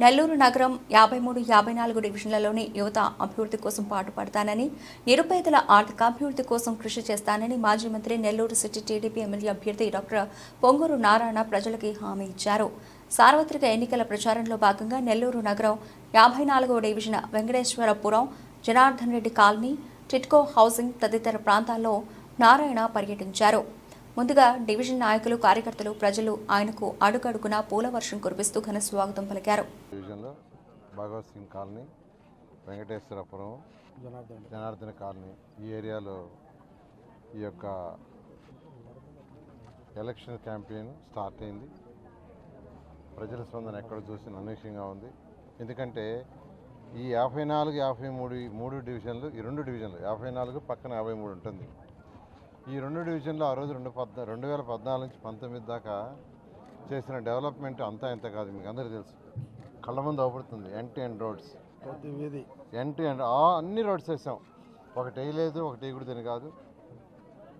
నెల్లూరు నగరం యాభై మూడు యాభై నాలుగు డివిజన్లలోని యువత అభివృద్ధి కోసం పాటుపడతానని నిరుపేదల ఆర్థికాభివృద్ధి కోసం కృషి చేస్తానని మాజీ మంత్రి నెల్లూరు సిటీ టీడీపీ ఎమ్మెల్యే అభ్యర్థి డాక్టర్ పొంగూరు నారాయణ ప్రజలకి హామీ ఇచ్చారు. సార్వత్రిక ఎన్నికల ప్రచారంలో భాగంగా నెల్లూరు నగరం యాభై నాలుగవ division Venkateswarapuram Janardhan Reddy colony TIDCO housing తదితర ప్రాంతాల్లో నారాయణ పర్యటించారు. ముందుగా డివిజన్ నాయకులు కార్యకర్తలు ప్రజలు ఆయనకు అడుగడుగునా పూల వర్షం కురిపిస్తూ ఘన స్వాగతం పలికారు. డివిజన్లో భగవత్ సింగ్ కాలనీ వెంకటేశ్వరపురం జనార్దన్. జనార్దన కాలనీ ఈ ఏరియాలో ఈ యొక్క ఎలక్షన్ క్యాంపెయిన్ స్టార్ట్ అయింది. ప్రజల స్పందన ఎక్కడ చూసిన అనూహ్యంగా ఉంది. ఎందుకంటే ఈ యాభై నాలుగు యాభై మూడు మూడు డివిజన్లు ఈ రెండు డివిజన్లు యాభై నాలుగు పక్కన యాభై మూడు ఉంటుంది. ఈ రెండు డివిజన్లు ఆ రోజు రెండు పద్నా రెండు వేల పద్నాలుగు నుంచి పంతొమ్మిది దాకా చేసిన డెవలప్మెంట్ అంతా ఇంత కాదు మీకు అందరికీ తెలుసు. కళ్ళ ముందు అవపడుతుంది. ఎన్ టు ఎన్ రోడ్స్ ప్రతి వీధి. ఎన్ టు ఆ అన్ని రోడ్స్ వేసాం. ఒకటి వేయలేదు ఒకటి వేయకూడదని కాదు.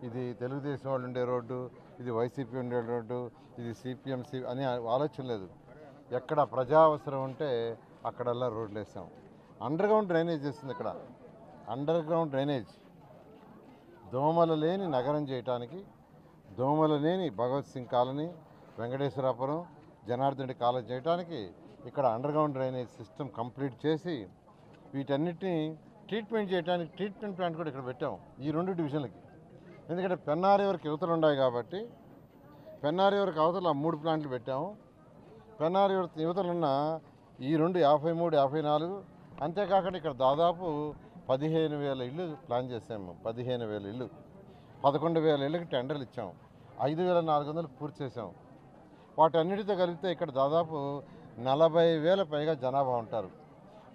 ఇది తెలుగుదేశం వాళ్ళు ఉండే రోడ్డు ఇది వైసీపీ ఉండే రోడ్డు ఇది సిపిఎంసి అని ఆలోచన లేదు. ఎక్కడ ప్రజా అవసరం ఉంటే అక్కడల్లా రోడ్లు వేసాం. అండర్ గ్రౌండ్ డ్రైనేజ్ చేస్తుంది ఇక్కడ. Under ground drainage. దోమలు లేని నగరం చేయటానికి దోమలు లేని భగవత్ సింగ్ కాలనీ వెంకటేశ్వరాపురం జనార్దన్ రెడ్డి కాలనీ చేయడానికి ఇక్కడ అండర్గ్రౌండ్ డ్రైనేజ్ సిస్టమ్ కంప్లీట్ చేసి వీటన్నిటిని ట్రీట్మెంట్ చేయడానికి ట్రీట్మెంట్ ప్లాంట్ కూడా ఇక్కడ పెట్టాం ఈ రెండు డివిజన్లకి. ఎందుకంటే పెన్నారి వరకు యువతలు ఉన్నాయి కాబట్టి పెన్నారి వరకు అవతల ఆ మూడు ప్లాంట్లు పెట్టాము. పెన్నారి వరకు యువతలు ఉన్న ఈ రెండు యాభై మూడు యాభై నాలుగు అంతేకాకుండా ఇక్కడ దాదాపు పదిహేను వేల ఇళ్ళు ప్లాన్ చేసాము పదిహేను వేల ఇళ్ళు. పదకొండు వేల ఇళ్ళకి టెండర్లు ఇచ్చాము. ఐదు వేల నాలుగు వందలు పూర్తి చేసాము వాటన్నిటితో కలిపితే ఇక్కడ దాదాపు నలభై వేల పైగా జనాభా ఉంటారు.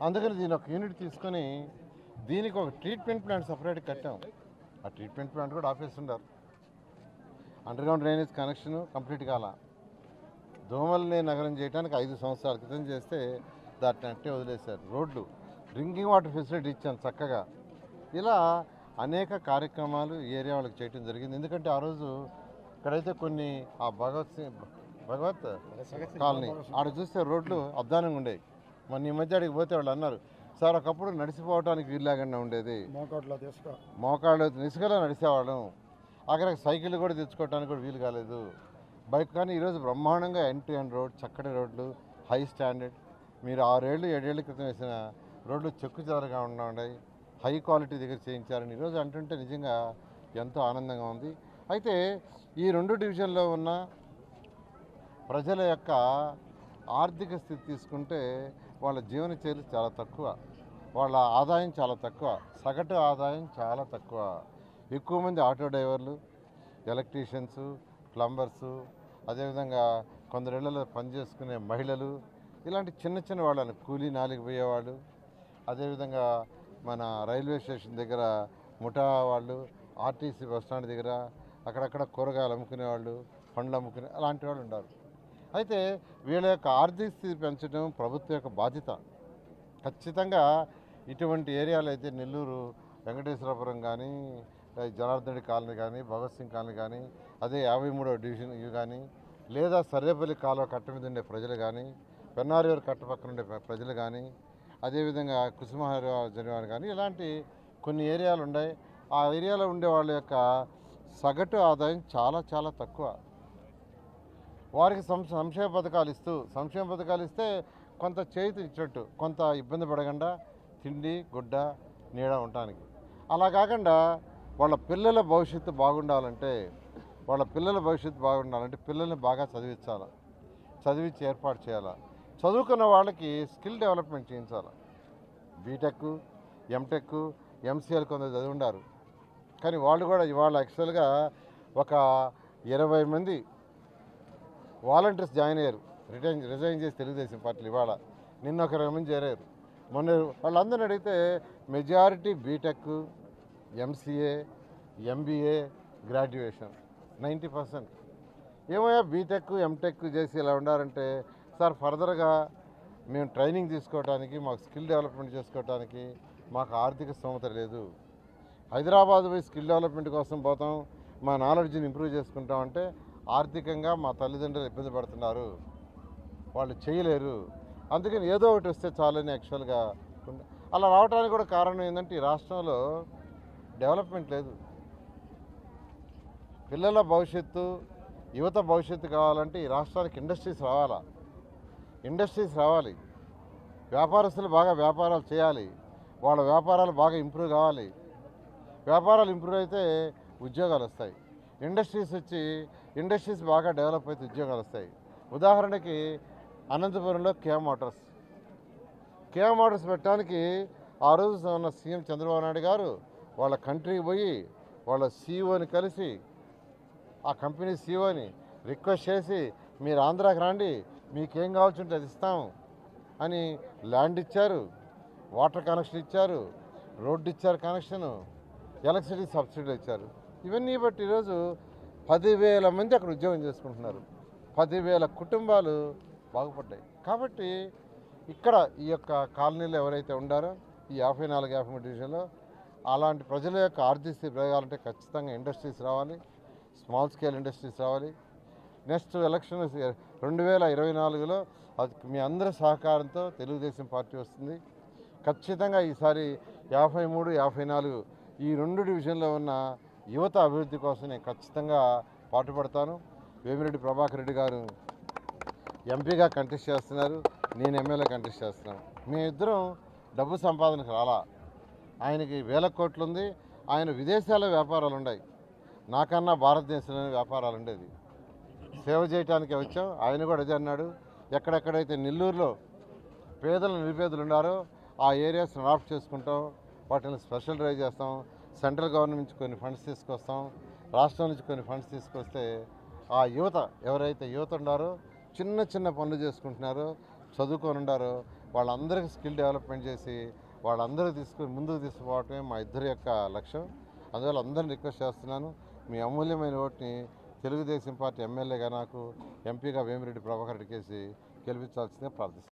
అందుకని దీని ఒక యూనిట్ తీసుకొని దీనికి ఒక ట్రీట్మెంట్ ప్లాంట్ సపరేట్ కట్టాం ఆ ట్రీట్మెంట్ ప్లాంట్ కూడా office under underground drainage connection complete కాల. దోమల్ని నగరం చేయడానికి ఐదు సంవత్సరాల క్రితం చేస్తే దాటినట్టే అంటే వదిలేశారు. రోడ్లు డ్రింకింగ్ వాటర్ ఫెసిలిటీ ఇచ్చాను చక్కగా. ఇలా అనేక కార్యక్రమాలు ఈ ఏరియా వాళ్ళకి చేయడం జరిగింది. ఎందుకంటే ఆ రోజు ఇక్కడైతే కొన్ని ఆ భగవత్ సింగ్ భగవత్ కాలనీ ఆడ చూస్తే రోడ్లు అద్దానంగా ఉండేవి. మొన్న ఈ మధ్య అడిగి పోతే వాళ్ళు అన్నారు సార్ ఒకప్పుడు నడిచిపోవడానికి వీల్లాగా ఉండేది. మోకాళ్ళు ఇసుకలో నడిచేవాళ్ళం అక్కడికి సైకిల్ కూడా తెచ్చుకోవడానికి కూడా వీలు కాలేదు. బైక్ కానీ ఈరోజు బ్రహ్మాండంగా ఎన్ టు ఎన్ రోడ్ చక్కటి రోడ్లు హై స్టాండర్డ్. మీరు ఆరేళ్ళు ఏడేళ్ళ క్రితం వేసిన రోడ్లు చెక్కు చెదరగా ఉన్నాయి. హై క్వాలిటీ దగ్గర చేయించారని ఈరోజు అంటుంటే నిజంగా ఎంతో ఆనందంగా ఉంది. అయితే ఈ రెండు డివిజన్లో ఉన్న ప్రజల యొక్క ఆర్థిక స్థితి తీసుకుంటే వాళ్ళ జీవన చర్యలు చాలా తక్కువ. వాళ్ళ ఆదాయం చాలా తక్కువ. సగటు ఆదాయం చాలా తక్కువ. ఎక్కువ మంది ఆటో డ్రైవర్లు ఎలక్ట్రీషియన్స్ ప్లంబర్సు అదేవిధంగా కొందరిళ్ళలో పనిచేసుకునే మహిళలు ఇలాంటి చిన్న చిన్న వాళ్ళని కూలీ నాలుగు పోయేవాళ్ళు అదేవిధంగా మన రైల్వే స్టేషన్ దగ్గర ముఠా వాళ్ళు ఆర్టీసీ బస్ స్టాండ్ దగ్గర అక్కడక్కడ కూరగాయలు అమ్ముకునే వాళ్ళు పండ్లు అమ్ముకునే అలాంటి వాళ్ళు ఉన్నారు. అయితే వీళ్ళ యొక్క ఆర్థిక స్థితి పెంచడం ప్రభుత్వం యొక్క బాధ్యత. ఖచ్చితంగా ఇటువంటి ఏరియాలు అయితే నెల్లూరు వెంకటేశ్వరపురం కానీ జనార్దనుడి కాలనీ కానీ భగత్ సింగ్ కాలనీ కానీ అదే యాభై మూడవ డివిజన్ ఇవి కానీ లేదా సర్వేపల్లి కాలువ కట్ట మీద ఉండే ప్రజలు కానీ పెన్నారివారి కట్ట పక్కన ఉండే ప్రజలు కానీ అదేవిధంగా కుసుమహారి జనవారు కానీ ఇలాంటి కొన్ని ఏరియాలు ఉన్నాయి. ఆ ఏరియాలో ఉండే వాళ్ళ యొక్క సగటు ఆదాయం చాలా చాలా తక్కువ. వారికి సం సంక్షేమ పథకాలు ఇస్తూ సంక్షేమ పథకాలు ఇస్తే కొంత చేతి ఇచ్చినట్టు కొంత ఇబ్బంది పడకుండా తిండి గుడ్డ నీడ ఉండటానికి. అలా కాకుండా వాళ్ళ పిల్లల భవిష్యత్తు బాగుండాలంటే వాళ్ళ పిల్లల భవిష్యత్తు బాగుండాలంటే పిల్లల్ని బాగా చదివించాలి చదివించి ఏర్పాటు చేయాలి. చదువుకున్న వాళ్ళకి స్కిల్ డెవలప్మెంట్ చేయించాలి. బీటెక్ ఎంటెక్ ఎంసీఎల్ కొందరు చదివి ఉండారు కానీ వాళ్ళు కూడా ఇవాళ యాక్చువల్గా ఒక ఇరవై మంది వాలంటీర్స్ జాయిన్ అయ్యారు. రిటైన్ రిజైన్ చేసి తెలుగుదేశం పార్టీలు ఇవాళ. నిన్న ఒక ఇరవై మంది చేరారు. మొన్న వాళ్ళందరిని అడిగితే majority BTech MCA MBA graduation ninety percent ఏమయ్యా బీటెక్ ఎంటెక్ చేసి ఇలా ఉండారంటే సార్ ఫర్దర్గా మేము ట్రైనింగ్ తీసుకోవడానికి మాకు స్కిల్ డెవలప్మెంట్ చేసుకోవడానికి మాకు ఆర్థిక స్తోమత లేదు. హైదరాబాద్ పోయి స్కిల్ డెవలప్మెంట్ కోసం పోతాం మా నాలెడ్జ్ని ఇంప్రూవ్ చేసుకుంటాం అంటే ఆర్థికంగా మా తల్లిదండ్రులు ఇబ్బంది పడుతున్నారు. వాళ్ళు చేయలేరు. అందుకని ఏదో ఒకటి వస్తే చాలని యాక్చువల్గా అలా రావడానికి కూడా కారణం ఏంటంటే ఈ రాష్ట్రంలో డెవలప్మెంట్ లేదు. పిల్లల భవిష్యత్తు యువత భవిష్యత్తు కావాలంటే ఈ రాష్ట్రానికి ఇండస్ట్రీస్ రావాలా? ఇండస్ట్రీస్ రావాలి. వ్యాపారస్తులు బాగా వ్యాపారాలు చేయాలి. వాళ్ళ వ్యాపారాలు బాగా ఇంప్రూవ్ కావాలి. వ్యాపారాలు ఇంప్రూవ్ అయితే ఉద్యోగాలు వస్తాయి. ఇండస్ట్రీస్ వచ్చి ఇండస్ట్రీస్ బాగా డెవలప్ అయితే ఉద్యోగాలు వస్తాయి. ఉదాహరణకి అనంతపురంలో కేఎం మోటార్స్. కేఎం మోటార్స్ పెట్టడానికి ఆ రోజు ఉన్న సీఎం చంద్రబాబు నాయుడు గారు వాళ్ళ కంట్రీకి పోయి వాళ్ళ సీఈఓని కలిసి ఆ కంపెనీ సీఈఓని రిక్వెస్ట్ చేసి మీరు ఆంధ్రాకి రండి మీకేం కావాల్సి ఉంటే అది ఇస్తాం అని ల్యాండ్ ఇచ్చారు వాటర్ కనెక్షన్ ఇచ్చారు రోడ్డు ఇచ్చారు కనెక్షను ఎలక్ట్రిసిటీ సబ్సిడీ ఇచ్చారు. ఇవన్నీ బట్టి ఈరోజు పదివేల మంది అక్కడ ఉద్యోగం చేసుకుంటున్నారు. పదివేల కుటుంబాలు బాగుపడ్డాయి. కాబట్టి ఇక్కడ ఈ యొక్క కాలనీలో ఎవరైతే ఉండారో ఈ యాభై నాలుగు యాభై మూడు డివిజన్లో అలాంటి ప్రజల యొక్క ఆర్థిక స్థితి పెరగాలంటే ఖచ్చితంగా ఇండస్ట్రీస్ రావాలి స్మాల్ స్కేల్ ఇండస్ట్రీస్ రావాలి నెక్స్ట్ ఎలక్షన్ రెండు వేల ఇరవై నాలుగులో అది మీ అందరి సహకారంతో తెలుగుదేశం పార్టీ వస్తుంది. ఖచ్చితంగా ఈసారి యాభై మూడు యాభై నాలుగు ఈ రెండు డివిజన్లో ఉన్న యువత అభివృద్ధి కోసం నేను ఖచ్చితంగా పాటుపడతాను. వేమిరెడ్డి ప్రభాకర్ రెడ్డి గారు ఎంపీగా కంటెస్ట్ చేస్తున్నారు. నేను ఎమ్మెల్యే కంటెస్ట్ చేస్తున్నాను. మీ ఇద్దరం డబ్బు సంపాదనకు రాలా. ఆయనకి వేల కోట్లు ఉంది. ఆయన విదేశాల వ్యాపారాలు ఉన్నాయి. నాకన్నా భారతదేశంలోనే వ్యాపారాలు ఉండేది. సేవ చేయటానికి వచ్చాం. ఆయన కూడా అదే అన్నాడు. ఎక్కడెక్కడైతే నెల్లూరులో పేదలు నిరుపేదలు ఉన్నారో ఆ ఏరియాస్ని రాఫ్ట్ చేసుకుంటాం. వాటిని స్పెషల్ డ్రైవ్ చేస్తాం. సెంట్రల్ గవర్నమెంట్ నుంచి కొన్ని ఫండ్స్ తీసుకొస్తాం. రాష్ట్రం నుంచి కొన్ని ఫండ్స్ తీసుకొస్తే ఆ యువత ఎవరైతే యువత ఉన్నారో చిన్న చిన్న పనులు చేసుకుంటున్నారో చదువుకొని ఉండారో వాళ్ళందరికీ స్కిల్ డెవలప్మెంట్ చేసి వాళ్ళందరూ తీసుకుని ముందుకు తీసుకుపోవటమే మా ఇద్దరి యొక్క లక్ష్యం. అందువల్ల అందరిని రిక్వెస్ట్ చేస్తున్నాను. మీ అమూల్యమైన ఓటుని తెలుగుదేశం పార్టీ ఎమ్మెల్యేగా నాకు ఎంపీగా వేమిరెడ్డి ప్రభాకర్ రెడ్డి కేసి గెలిపించాల్సిందే ప్రార్థిస్తాను